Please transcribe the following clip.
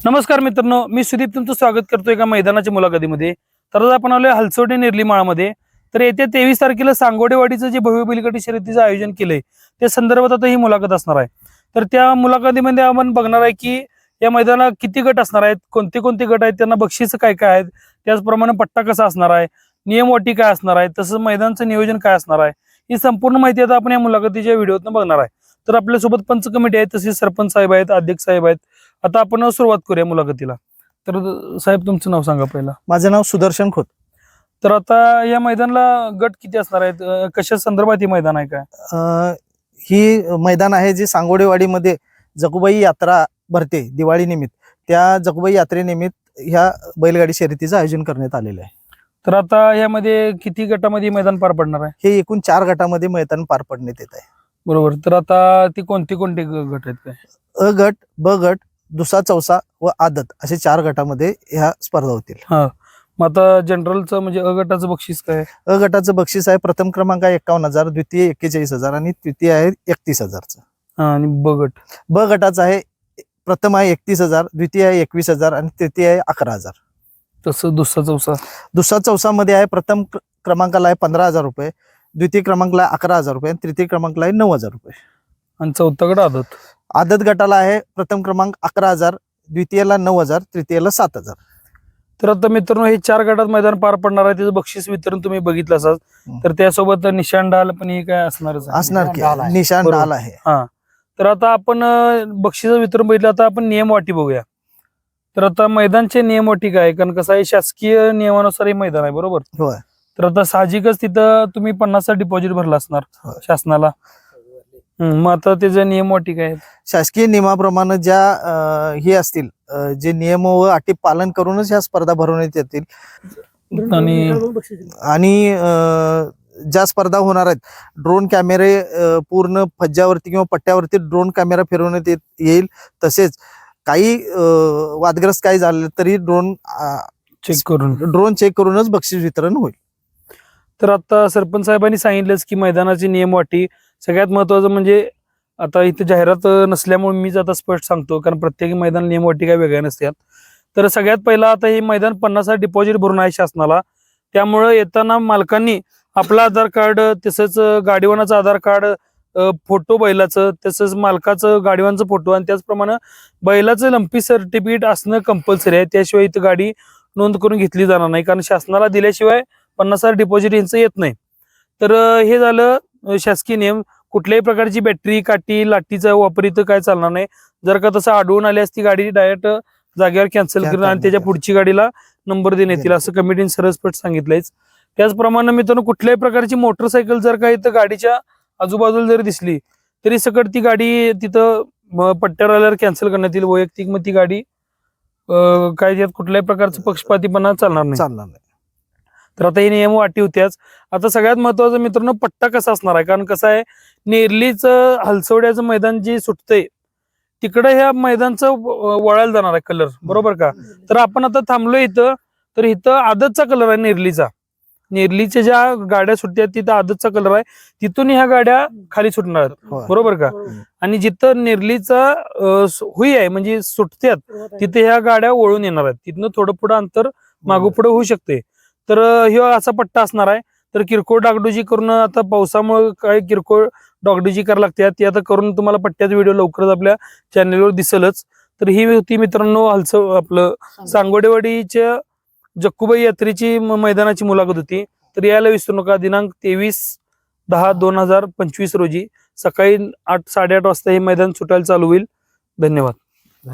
नमस्कार मित्रांनो मी सुदीप तुमचं स्वागत करतो एका मैदानाच्या मुलाखतीमध्ये. तर आज आपण आलोय हलसोडे निर्ली माळामध्ये. तर येत्या तेवीस तारखेला सांगोडेवाडीचं जे भव्य बलिकटी शर्यतीचं आयोजन केलंय त्या संदर्भात आता ही मुलाखत असणार आहे. तर त्या मुलाखतीमध्ये आपण बघणार आहे की या मैदानात किती गट असणार आहेत कोणते कोणते गट आहेत त्यांना बक्षीस काय काय आहेत त्याचप्रमाणे पट्टा कसा असणार आहे नियमवाटी काय असणार आहे तसंच मैदानचं नियोजन काय असणार आहे ही संपूर्ण माहिती आता आपण या मुलाखतीच्या व्हिडिओतून बघणार आहे. तर आपल्यासोबत पंच कमिटी आहे तसेच सरपंच साहेब आहेत अध्यक्ष साहेब आहेत. आता आपण सुरुवात करूया मुलाखतीला. तर साहेब तुमचं नाव सांगा पहिला. माझं नाव सुदर्शन खोत. तर आता या मैदानाला गट किती असणार आहेत? कशा संदर्भात हे मैदान आहे काय? ही मैदान आहे जी सांगोडेवाडीमध्ये जगुबाई यात्रा भरते दिवाळी निमित्त. त्या जगुबाई यात्रेनिमित्त ह्या बैलगाडी शर्यतीचं आयोजन करण्यात आलेलं आहे. तर आता यामध्ये किती गटामध्ये मैदान पार पडणार आहे? हे एकूण चार गटामध्ये मैदान पार पडण्यात येत आहे. बरोबर. तर आता ती कोणती कोणती ग- गट आहेत काय? अ गट ब गट दुसरा चौसा व आदत असे चार गटामध्ये ह्या स्पर्धा होतील. मग आता जनरलचं म्हणजे अ गटाचं बक्षीस काय? अ गटाचं बक्षीस आहे प्रथम क्रमांक आहे एक्कावन्न हजार द्वितीय एक्केचाळीस हजार आणि तृतीय आहे एकतीस हजारचं. हा, आणि ब गट? ब गटाचं आहे प्रथम आहे एकतीस हजार द्वितीय आहे एकवीस हजार आणि तृतीय आहे अकरा हजार. तसं दुसरा चौसा दुसरा चौसामध्ये आहे प्रथम क्रमांकाला आहे पंधरा हजार रुपये. द्वितीय क्रमांकाला आहे अकरा हजार रुपये आणि तृतीय क्रमांकाला आहे नऊ हजार रुपये. आणि चौथा गट आदत? आदत गटाला आहे प्रथम क्रमांक अकरा हजार द्वितीयला नऊ हजार तृतीयला सात हजार. तर आता मित्रांनो हे चार गटात मैदान पार पडणार आहे. त्याचं बक्षीस वितरण तुम्ही बघितलं असाल. तर त्यासोबत निशाण डाल पण हे काय. असणार. की निशान. डाल आहे. हा. तर आता आपण बक्षीचं वितरण बघितलं आता आपण नियम वाटी बघूया. तर आता मैदानचे नियम वाटी काय? कारण कसं आहे शासकीय नियमानुसार हे मैदान आहे बरोबर? होय. तर आता साहजिकच तिथं तुम्ही पन्नासचा डिपॉझिट भरला असणार होय. शासनाला. हम्म, मग आता त्याचे नियम वाटी काय आहेत? शासकीय नियमाप्रमाणे ज्या अं, हे असतील अं, जे नियम व अटी पालन करूनच ह्या स्पर्धा भरवण्यात येतील. आणि आणि अं, ज्या स्पर्धा होणार आहेत ड्रोन कॅमेरे अं, पूर्ण फज्जावरती किंवा पट्ट्यावरती ड्रोन कॅमेरा फिरवण्यात येत- येईल. तसेच काही अं, वादग्रस्त काही झालं तरी ड्रोन चेक करून. ड्रोन चेक करूनच बक्षीस वितरण होईल. तर आता सरपंच साहेबांनी सांगितलंच की मैदानाची नियम वाटी सगळ्यात महत्वाचं म्हणजे आता इथे जाहिरात नसल्यामुळे मीच आता स्पष्ट सांगतो कारण प्रत्येक मैदान नियम वाटी काय वेगळ्या नसतात. तर सगळ्यात पहिला आता हे मैदान पन्नास डिपॉझिट भरून आहे शासनाला. त्यामुळं येताना मालकांनी आपलं आधार कार्ड तसंच गाडीवानाचं आधार कार्ड फोटो बैलाचं तसंच मालकाचं गाडीवानचं फोटो आणि त्याचप्रमाणे बैलाचं लंपी सर्टिफिकेट असणं कंपल्सरी आहे. त्याशिवाय इथं गाडी नोंद करून घेतली जाणार नाही कारण शासनाला दिल्याशिवाय पन्नास हजार डिपॉझिट यांचं येत नाही. तर हे झालं शासकीय नियम. कुठल्याही प्रकारची बॅटरी काठी लाठीचा वापर इथं काय चालणार नाही. जर का तसं आढळून आल्यास ती गाडी डायरेक्ट जागेवर कॅन्सल करून आणि त्याच्या पुढची गाडीला नंबर देण्यात येईल असं कमिटीने सरसपट सांगितलंयच त्याचप्रमाणे मित्रांनो कुठल्याही प्रकारची मोटरसायकल जर का इथं गाडीच्या आजूबाजूला जरी दिसली तरी सकट ती गाडी तिथं पट्ट्यावर आल्यावर कॅन्सल करण्यात येईल. वैयक्तिक मग ती गाडी काय त्यात कुठल्याही प्रकारचं पक्षपातीपणा चालणार नाही. चालणार नाही. तर आता हे नियम वाटी होत्याच. आता सगळ्यात महत्वाचं मित्रांनो पट्टा कसा असणार आहे? कारण कसं आहे नेरलीचं हलसवड्याचं मैदान जे सुटतंय तिकडं ह्या मैदानचं वळायला जाणार आहे कलर बरोबर का? तर आपण आता थांबलोय इथं. तर इथं आदतचा कलर आहे नेरलीचा. नेरलीच्या ज्या गाड्या सुटतात तिथं आदतचा कलर आहे. तिथून ह्या गाड्या खाली सुटणार आहेत. बरोबर का? आणि जिथं नेरलीचा हुई आहे म्हणजे सुटत्यात तिथे ह्या गाड्या वळून येणार आहेत. तिथनं थोडं पुढं अंतर मागं पुढे होऊ शकते तर ह्यो असा पट्टा असणार आहे. तर किरकोळ डागडुजी करून आता पावसामुळे काय किरकोळ डागडुजी करायला लागते. ती आता करून तुम्हाला पट्ट्याचा व्हिडिओ लवकरच आपल्या चॅनेलवर दिसेलच. तर ही होती मित्रांनो हलस आपलं सांगोडेवाडीच्या जक्कुबाई यात्रेची मैदानाची मुलाखत होती. तर यायला विसरू नका. दिनांक तेवीस दहा दोन हजार पंचवीस रोजी सकाळी आठ साडेआठ वाजता हे मैदान सुटायला चालू होईल. धन्यवाद.